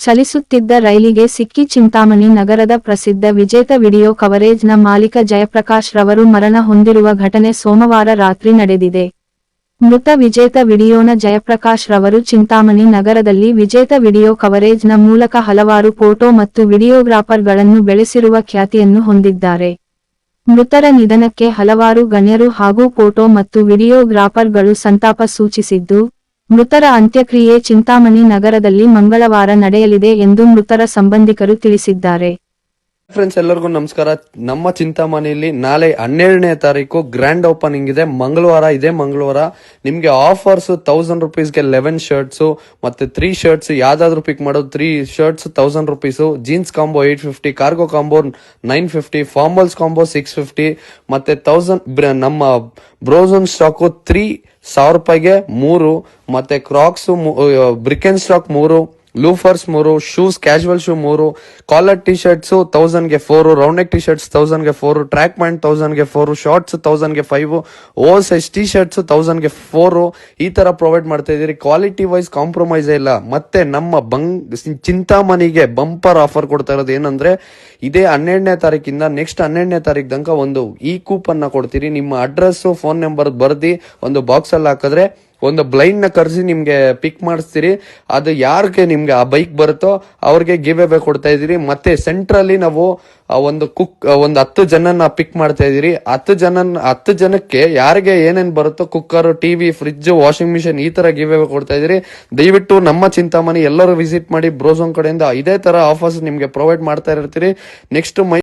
ಚಲಿಸುತ್ತಿದ್ದ ರೈಲಿಗೆ ಸಿಕ್ಕಿ ಚಿಂತಾಮಣಿ ನಗರದ ಪ್ರಸಿದ್ಧ ವಿಜೇತ ವಿಡಿಯೋ ಕವರೇಜ್ನ ಮಾಲೀಕ ಜಯಪ್ರಕಾಶ್ ರವರು ಮರಣ ಹೊಂದಿರುವ ಘಟನೆ ಸೋಮವಾರ ರಾತ್ರಿ ನಡೆದಿದೆ. ಮೃತ ವಿಜೇತ ವಿಡಿಯೋನ ಜಯಪ್ರಕಾಶ್ ರವರು ಚಿಂತಾಮಣಿ ನಗರದಲ್ಲಿ ವಿಜೇತ ವಿಡಿಯೋ ಕವರೇಜ್ನ ಮೂಲಕ ಹಲವಾರು ಫೋಟೋ ಮತ್ತು ವಿಡಿಯೋಗ್ರಾಫರ್ಗಳನ್ನು ಬೆಳೆಸಿರುವ ಖ್ಯಾತಿಯನ್ನು ಹೊಂದಿದ್ದಾರೆ. ಮೃತರ ನಿಧನಕ್ಕೆ ಹಲವಾರು ಗಣ್ಯರು ಹಾಗೂ ಫೋಟೋ ಮತ್ತು ವಿಡಿಯೋಗ್ರಾಫರ್ಗಳು ಸಂತಾಪ ಸೂಚಿಸಿದ್ದು ಮೃತರ ಅಂತ್ಯಕ್ರಿಯೆ ಚಿಂತಾಮಣಿ ನಗರದಲ್ಲಿ ಮಂಗಳವಾರ ನಡೆಯಲಿದೆ ಎಂದು ಮೃತರ ಸಂಬಂಧಿಕರು ತಿಳಿಸಿದ್ದಾರೆ. ಫ್ರೆಂಡ್ಸ್ ಎಲ್ಲರಿಗೂ ನಮಸ್ಕಾರ. ನಮ್ಮ ಚಿಂತಾಮಣಿಯಲ್ಲಿ ನಾಳೆ ಹನ್ನೆರಡನೇ ತಾರೀಕು ಗ್ರ್ಯಾಂಡ್ ಓಪನಿಂಗ್ ಇದೆ. ಮಂಗಳವಾರ ಇದೆ ಮಂಗಳವಾರ ನಿಮಗೆ ಆಫರ್ಸ್ ತೌಸಂಡ್ ರುಪೀಸ್ಗೆ ಲೆವೆನ್ ಶರ್ಟ್ಸು ಮತ್ತೆ ತ್ರೀ ಶರ್ಟ್ಸ್ ಯಾವ್ದಾದ್ರು ಪಿಕ್ ಮಾಡೋದು. Three shirts thousand rupees jeans combo eight fifty cargo combo nine fifty formals combo six fifty ಮತ್ತೆ ತೌಸಂಡ್ ನಮ್ಮ ಬ್ರೋಸನ್ ಸ್ಟಾಕು ತ್ರೀ ಸಾವಿರ ರೂಪಾಯಿಗೆ ಮೂರು, ಮತ್ತೆ ಕ್ರಾಕ್ಸ್ ಬ್ರಿಕೆನ್ ಸ್ಟಾಕ್ ಮೂರು ಲೂಫರ್ಸ್ ಮೂರು ಶೂಸ್ ಕ್ಯಾಶುವಲ್ ಶೂ ಮೂರು collar T shirts ತೌಸಂಡ್ಗೆ four round neck T shirts ತೌಸಂಡ್ಗೆ four track pant ತೌಸಂಡ್ಗೆ four shorts ತೌಸಂಡ್ಗೆ five O size T shirts ತೌಸಂಡ್ಗೆ four ಈ ತರ ಪ್ರೊವೈಡ್ ಮಾಡ್ತಾ ಇದೀರಿ ಕ್ವಾಲಿಟಿ ವೈಸ್ ಕಾಂಪ್ರಮೈಸ್ ಇಲ್ಲ. ಮತ್ತೆ ನಮ್ಮ ಬಂಗ್, ಚಿಂತಾಮಣಿಗೆ ಬಂಪರ್ ಆಫರ್ ಕೊಡ್ತಾ ಇರೋದು ಏನಂದ್ರೆ, ಇದೇ ಹನ್ನೆರಡನೇ ತಾರೀಕಿಂದ ನೆಕ್ಸ್ಟ್ ಹನ್ನೆರಡನೇ ತಾರೀಕು ತನಕ ಒಂದು ಈ ಕೂಪನ್ ಕೊಡ್ತೀರಿ. ನಿಮ್ಮ ಅಡ್ರೆಸ್ ಫೋನ್ ನಂಬರ್ ಬರ್ದಿ ಒಂದು ಬಾಕ್ಸ್ ಅಲ್ಲಿ ಹಾಕಿದ್ರೆ ಒಂದು ಬ್ಲೈಂಡ್ನ ಕರೆಸಿ ನಿಮ್ಗೆ ಪಿಕ್ ಮಾಡಿಸ್ತೀರಿ. ಅದು ಯಾರಿಗೆ ನಿಮ್ಗೆ ಆ ಬೈಕ್ ಬರುತ್ತೋ ಅವ್ರಿಗೆ ಗಿವ್ ಅವೇ ಕೊಡ್ತಾ ಇದೀರಿ ಮತ್ತೆ ಸೆಂಟ್ರಲ್ಲಿ ನಾವು ಒಂದು ಕುಕ್ ಒಂದು ಹತ್ತು ಜನನ ಪಿಕ್ ಮಾಡ್ತಾ ಇದೀರಿ ಹತ್ತು ಜನ ಹತ್ತು ಜನಕ್ಕೆ ಯಾರಿಗೆ ಏನೇನ್ ಬರುತ್ತೋ cooker TV fridge washing machine ಈ ತರ ಗಿವ್ ಅವೇ ಕೊಡ್ತಾ ಇದೀರಿ ದಯವಿಟ್ಟು ನಮ್ಮ ಚಿಂತಾಮಣಿ ಎಲ್ಲರೂ ವಿಸಿಟ್ ಮಾಡಿ ಬ್ರೋಸೋನ್ ಕಡೆಯಿಂದ ಇದೇ ತರ ಆಫರ್ಸ್ ನಿಮ್ಗೆ ಪ್ರೊವೈಡ್ ಮಾಡ್ತಾ ಇರ್ತೀರಿ. ನೆಕ್ಸ್ಟ್ ಮೈ